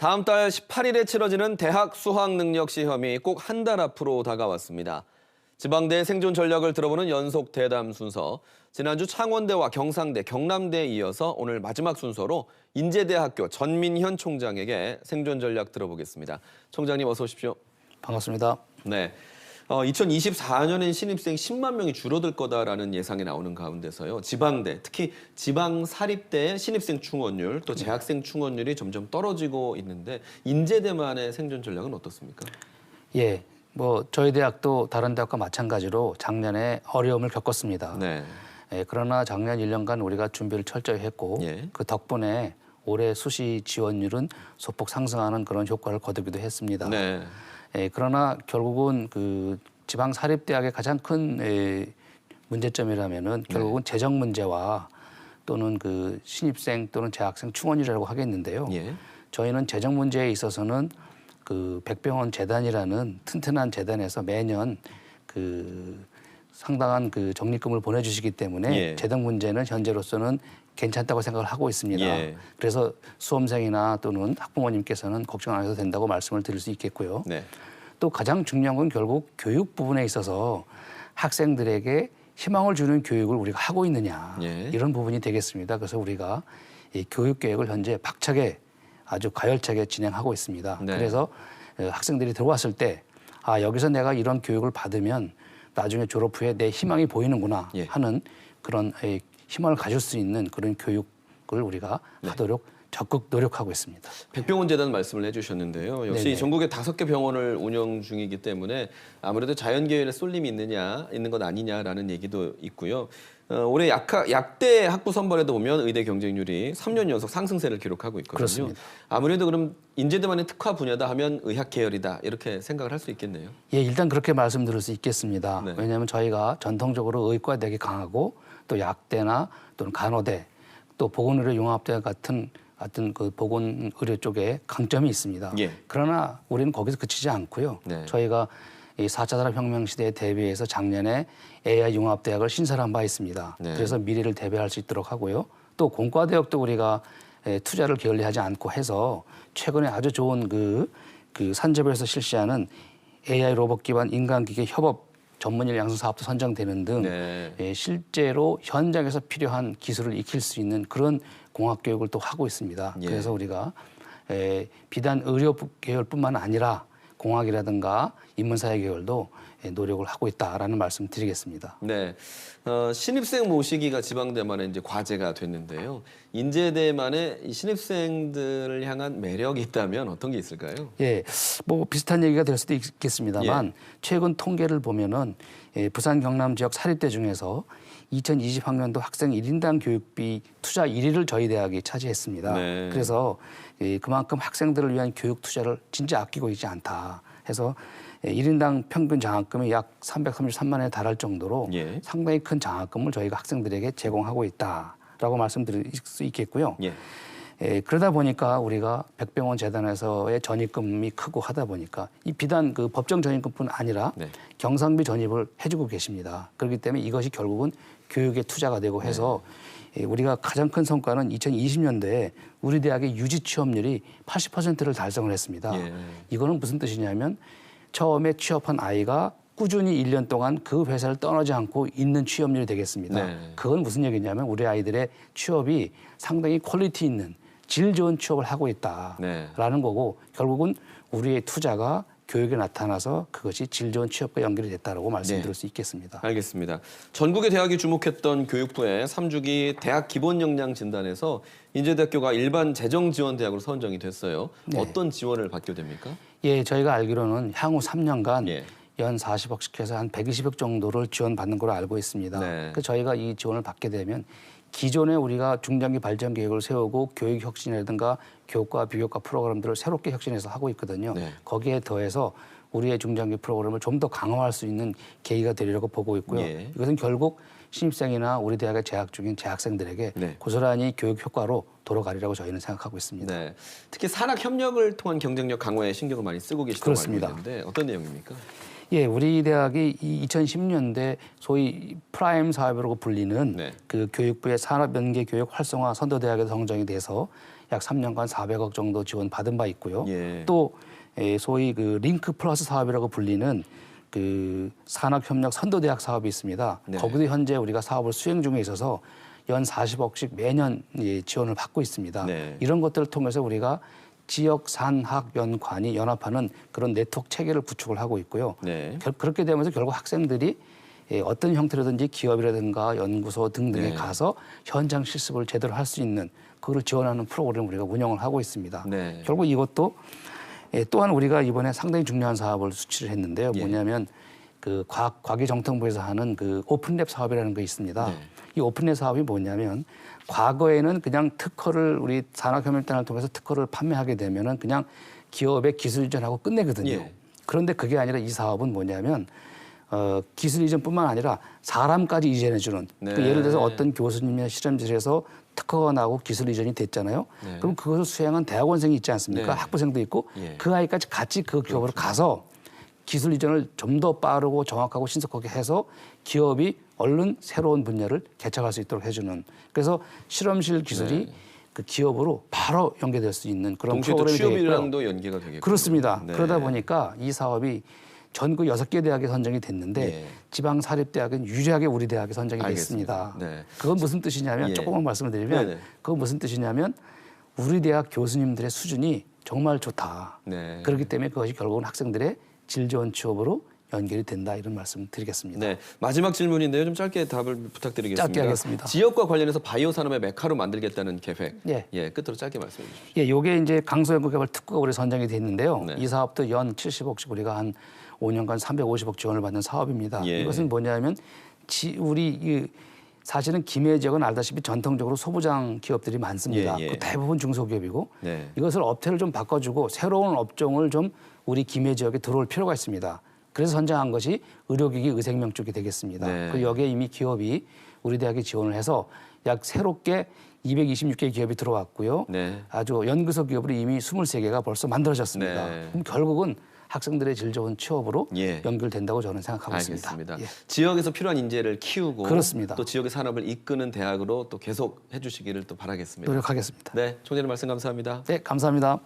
다음 달 18일에 치러지는 대학 수학 능력 시험이 꼭 한 달 앞으로 다가왔습니다. 지방대 생존 전략을 들어보는 연속 대담 순서. 지난주 창원대와 경상대, 경남대에 이어서 오늘 마지막 순서로 인제대학교 전민현 총장에게 생존 전략 들어보겠습니다. 총장님 어서 오십시오. 반갑습니다. 네. 어, 2024년엔 신입생 10만 명이 줄어들 거다라는 예상이 나오는 가운데서요. 지방대, 특히 지방 사립대의 신입생 충원율, 또 재학생 충원율이 점점 떨어지고 있는데 인제대만의 생존 전략은 어떻습니까? 예, 뭐 저희 대학도 다른 대학과 마찬가지로 작년에 어려움을 겪었습니다. 네. 예, 그러나 작년 1년간 우리가 준비를 철저히 했고 예. 그 덕분에 올해 수시 지원율은 소폭 상승하는 그런 효과를 거두기도 했습니다. 네. 예, 그러나 결국은 그 지방 사립 대학의 가장 큰 에, 문제점이라면은 결국은 재정 문제와 또는 그 신입생 또는 재학생 충원이라고 하겠는데요. 예. 저희는 재정 문제에 있어서는 그 백병원 재단이라는 튼튼한 재단에서 매년 그 상당한 그 적립금을 보내주시기 때문에 예. 재정 문제는 현재로서는 괜찮다고 생각을 하고 있습니다. 예. 그래서 수험생이나 또는 학부모님께서는 걱정 안 해도 된다고 말씀을 드릴 수 있겠고요. 네. 또 가장 중요한 건 결국 교육 부분에 있어서 학생들에게 희망을 주는 교육을 우리가 하고 있느냐 예. 이런 부분이 되겠습니다. 그래서 우리가 이 교육 계획을 현재 박차게 아주 가열차게 진행하고 있습니다. 네. 그래서 어, 학생들이 들어왔을 때 아 여기서 내가 이런 교육을 받으면 나중에 졸업 후에 내 희망이 보이는구나 예. 하는 그런 에, 희망을 가질 수 있는 그런 교육을 우리가 네. 하도록 적극 노력하고 있습니다. 백병원 재단 말씀을 해주셨는데요. 역시 네네. 전국에 다섯 개 병원을 운영 중이기 때문에 아무래도 자연계열에 쏠림이 있느냐, 있는 것 아니냐라는 얘기도 있고요. 어, 올해 약하, 약대 학부 선발에도 보면 의대 경쟁률이 3년 연속 상승세를 기록하고 있거든요. 그렇습니다. 아무래도 그럼 인재대만의 특화 분야다 하면 의학 계열이다 이렇게 생각을 할 수 있겠네요. 예, 일단 그렇게 말씀드릴 수 있겠습니다. 네. 왜냐하면 저희가 전통적으로 의과 되게 강하고 또 약대나 또는 간호대 또 보건의료 융합대 같은 같은 그 보건 의료 쪽에 강점이 있습니다. 예. 그러나 우리는 거기서 그치지 않고요. 네. 저희가 이 4차 산업혁명 시대에 대비해서 작년에 AI 융합대학을 신설한 바 있습니다. 네. 그래서 미래를 대비할 수 있도록 하고요. 또 공과대학도 우리가 에, 투자를 게을리하지 않고 해서 최근에 아주 좋은 그, 그 산재부에서 실시하는 AI 로봇 기반 인간기계 협업 전문인 양성 사업도 선정되는 등 네. 예, 실제로 현장에서 필요한 기술을 익힐 수 있는 그런 공학 교육을 또 하고 있습니다. 예. 그래서 우리가 에, 비단 의료 계열뿐만 아니라 공학이라든가 인문사회 계열도 예, 노력을 하고 있다라는 말씀 드리겠습니다. 네. 어, 신입생 모시기가 지방대만의 이제 과제가 됐는데요. 인제대만의 이 신입생들을 향한 매력이 있다면 어떤 게 있을까요? 예, 뭐 비슷한 얘기가 될 수도 있겠습니다만 예. 최근 통계를 보면은 예, 부산 경남 지역 사립대 중에서 2020학년도 학생 1인당 교육비 투자 1위를 저희 대학이 차지했습니다. 네. 그래서 예, 그만큼 학생들을 위한 교육 투자를 진짜 아끼고 있지 않다 해서 예, 1인당 평균 장학금이 약 333만 원에 달할 정도로 예. 상당히 큰 장학금을 저희가 학생들에게 제공하고 있다라고 말씀드릴 수 있겠고요. 예. 예, 그러다 보니까 우리가 백병원 재단에서의 전입금이 크고 하다 보니까 이 비단 그 법정 전입금뿐 아니라 네. 경상비 전입을 해주고 계십니다. 그렇기 때문에 이것이 결국은 교육에 투자가 되고 해서 네. 예, 우리가 가장 큰 성과는 2020년도에 우리 대학의 유지 취업률이 80%를 달성을 했습니다. 예. 이거는 무슨 뜻이냐면 처음에 취업한 아이가 꾸준히 1년 동안 그 회사를 떠나지 않고 있는 취업률이 되겠습니다. 네. 그건 무슨 얘기냐면 우리 아이들의 취업이 상당히 퀄리티 있는 질 좋은 취업을 하고 네. 있다라는 거고 결국은 우리의 투자가 교육에 나타나서 그것이 질 좋은 취업과 연결이 됐다라고 말씀드릴 네. 수 있겠습니다. 알겠습니다. 전국의 대학이 주목했던 교육부의 3주기 대학 기본 역량 진단에서 인제대학교가 일반 재정 지원 대학으로 선정이 됐어요. 네. 어떤 지원을 받게 됩니까? 예, 저희가 알기로는 향후 3년간 예. 연 40억씩 해서 한 120억 정도를 지원받는 걸로 알고 있습니다. 네. 그 저희가 이 지원을 받게 되면 기존에 우리가 중장기 발전 계획을 세우고 교육 혁신이라든가 교과 비교과 프로그램들을 새롭게 혁신해서 하고 있거든요. 네. 거기에 더해서 우리의 중장기 프로그램을 좀 더 강화할 수 있는 계기가 되리라고 보고 있고요. 예. 이것은 결국 신입생이나 우리 대학에 재학 중인 재학생들에게 네. 고스란히 교육 효과로 돌아가리라고 저희는 생각하고 있습니다. 네. 특히 산학 협력을 통한 경쟁력 강화에 신경을 많이 쓰고 계시다고 알고. 있는데 어떤 내용입니까? 예, 우리 대학이 이 2010년대 소위 프라임 사업이라고 불리는 네. 그 교육부의 산업 연계 교육 활성화 선도 대학에 선정이 돼서 약 3년간 400억 정도 지원 받은 바 있고요. 예. 또 에, 소위 그 링크 플러스 사업이라고 불리는 그 산학협력 선도대학 사업이 있습니다. 네. 거기도 현재 우리가 사업을 수행 중에 있어서 연 40억씩 매년 예, 지원을 받고 있습니다. 네. 이런 것들을 통해서 우리가 지역 산학 연관이 연합하는 그런 네트워크 체계를 구축을 하고 있고요. 네. 결- 그렇게 되면서 결국 학생들이 예, 어떤 형태로든지 기업이라든가 연구소 등등에 네. 가서 현장 실습을 제대로 할 수 있는 그걸 지원하는 프로그램을 우리가 운영을 하고 있습니다. 네. 결국 이것도 예, 또한 우리가 이번에 상당히 중요한 사업을 수치를 했는데요. 예. 뭐냐면 그 과학 과기정통부에서 하는 그 오픈랩 사업이라는 게 있습니다. 네. 이 오픈랩 사업이 뭐냐면 과거에는 그냥 특허를 우리 산학협력단을 통해서 특허를 판매하게 되면은 그냥 기업의 기술 이전하고 끝내거든요. 예. 그런데 그게 아니라 이 사업은 뭐냐면 어, 기술 이전뿐만 아니라 사람까지 이전해주는 네. 그 예를 들어서 어떤 교수님의 실험실에서 특허가 나고 기술 이전이 됐잖아요. 네. 그럼 그것을 수행한 대학원생이 있지 않습니까? 네. 학부생도 있고 예. 그 아이까지 같이 그 기업으로 가서 기술 이전을 좀 더 빠르고 정확하고 신속하게 해서 기업이 얼른 새로운 분야를 개척할 수 있도록 해주는 그래서 실험실 기술이 네. 그 기업으로 바로 연계될 수 있는 그런 프로그램이 되겠고요. 연계가 되겠군요. 그렇습니다. 네. 그러다 보니까 이 사업이 전국 여섯 개 대학에 선정이 됐는데 예. 지방 사립 대학은 유리하게 우리 대학에 선정이. 됐습니다. 네. 그건 무슨 뜻이냐면 예. 조금만 말씀을 드리면 네네. 그건 무슨 뜻이냐면 우리 대학 교수님들의 수준이 정말 좋다. 네. 그렇기 때문에 그것이 결국은 학생들의 질 좋은 취업으로 연결이 된다 이런 말씀 드리겠습니다. 네 마지막 질문인데요. 좀 짧게 답을 부탁드리겠습니다. 짧게 하겠습니다. 지역과 관련해서 바이오 산업의 메카로 만들겠다는 계획. 예. 끝으로 짧게 말씀해 주십시오. 예, 요게 이제 강서연구 개발 특구가 우리 선정이 됐는데요. 네. 이 사업도 연 70억씩 우리가 한 5년간 350억 지원을 받는 사업입니다. 예. 이것은 뭐냐면 지, 우리 이 사실은 김해 지역은 알다시피 전통적으로 소부장 기업들이 많습니다. 예, 예. 그 대부분 중소기업이고 네. 이것을 업태를 좀 바꿔주고 새로운 업종을 좀 우리 김해 지역에 들어올 필요가 있습니다. 그래서 선정한 것이 의료기기 의생명 쪽이 되겠습니다. 네. 그 여기에 이미 기업이 우리 대학에 지원을 해서 약 새롭게 226개 기업이 들어왔고요. 네. 아주 연구소 기업으로 이미 23개가 벌써 만들어졌습니다. 네. 그럼 결국은 학생들의 질 좋은 취업으로 예. 연결된다고 저는 생각하고 있습니다. 알겠습니다. 예. 지역에서 필요한 인재를 키우고 그렇습니다. 또 지역의 산업을 이끄는 대학으로 또 계속 해주시기를 또 바라겠습니다. 노력하겠습니다. 네, 총재님 말씀 감사합니다. 네, 감사합니다.